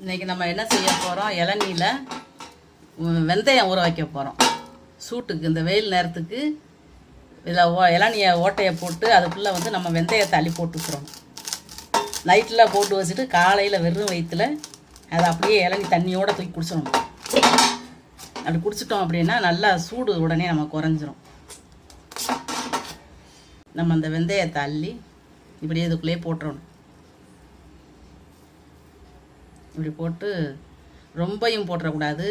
இன்றைக்கி நம்ம என்ன செய்ய போகிறோம் இளநியில் வெந்தயம் ஊற வைக்க போகிறோம் சூட்டுக்கு இந்த வெயில் நேரத்துக்கு இதில் ஓ இளநியை ஓட்டையை போட்டு அதுக்குள்ளே வந்து நம்ம வெந்தயத்தை அள்ளி போட்டு நைட்டில் போட்டு வச்சுட்டு காலையில் வெறும் வயிற்றில் அதை அப்படியே இளநி தண்ணியோட தூக்கி குடிச்சிடணும். அப்படி குடிச்சிட்டோம் அப்படின்னா நல்லா சூடு உடனே நம்ம குறைஞ்சிரும். நம்ம அந்த வெந்தயத்தை அள்ளி இப்படியே இதுக்குள்ளேயே போட்டுறணும். இப்படி போட்டு ரொம்பையும் போட்டுறக்கூடாது.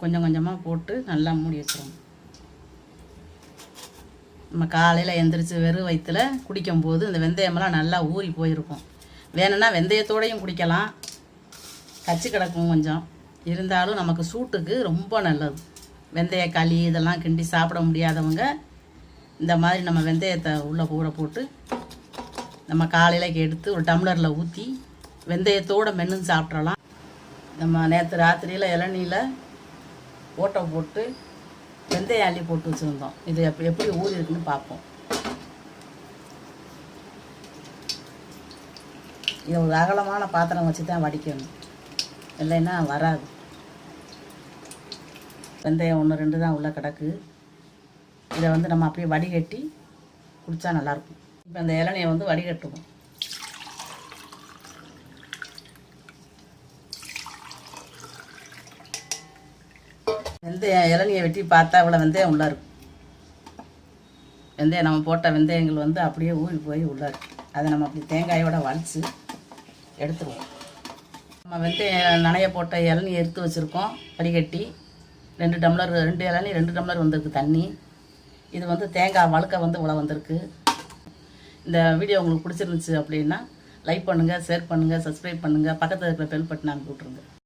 கொஞ்சம் கொஞ்சமாக போட்டு நல்லா மூடி வச்சிடணும் நம்ம காலையில் எந்திரிச்சு வெறும் வயிற்றுல குடிக்கும்போது இந்த வெந்தயமெல்லாம் நல்லா ஊறி போயிருக்கும். வேணும்னா வெந்தயத்தோடையும் குடிக்கலாம். கச்சி கிடக்கும் கொஞ்சம். இருந்தாலும் நமக்கு சூட்டுக்கு ரொம்ப நல்லது. வெந்தய களி இதெல்லாம் கிண்டி சாப்பிட முடியாதவங்க இந்த மாதிரி நம்ம வெந்தயத்தை உள்ளே ஊற போட்டு நம்ம காலையில் எடுத்து ஒரு டம்ளரில் ஊற்றி வெந்தயத்தோடு மென்று சாப்பிட்றலாம். நம்ம நேற்று ராத்திரியில் இளநியில் ஓட்டை போட்டு வெந்தயம் அள்ளி போட்டு வச்சுருந்தோம். இது எப்படி எப்படி ஊறி இருக்குன்னு பார்ப்போம். இது ஒரு அகலமான பாத்திரம் வச்சு தான் வடிக்கணும். இல்லைன்னா வராது. வெந்தயம் ஒன்று ரெண்டு தான் உள்ளே கிடக்கு. இதை வந்து நம்ம அப்படியே வடிகட்டி குடித்தா நல்லாயிருக்கும் இப்போ அந்த இளநியை வந்து வடிகட்டுவோம். வெந்தயம் இளநியை வெட்டி பார்த்தா அவ்வளோ வெந்தயம் உள்ளே இருக்கும். வெந்தயம் நம்ம போட்ட வெந்தயங்கள் வந்து அப்படியே ஊறி போய் உள்ளே அதை நம்ம அப்படி தேங்காயோட வளைச்சி எடுத்துருவோம். நம்ம வெந்தயம் நனைய போட்ட இளநியை எடுத்து வச்சுருக்கோம். வடிகட்டி ரெண்டு டம்ளர் ரெண்டு இளநி ரெண்டு டம்ளர் வந்திருக்கு தண்ணி. இது வந்து தேங்காய் வழுக்க வந்து உள்ள வந்திருக்கு. இந்த வீடியோ உங்களுக்கு பிடிச்சிருந்துச்சு அப்படின்னா லைக் பண்ணுங்கள் ஷேர் பண்ணுங்கள் சப்ஸ்கிரைப் பண்ணுங்கள் பக்கத்தில் இருக்கிற பெல் பட்டன் அமைக்கி விட்ருங்க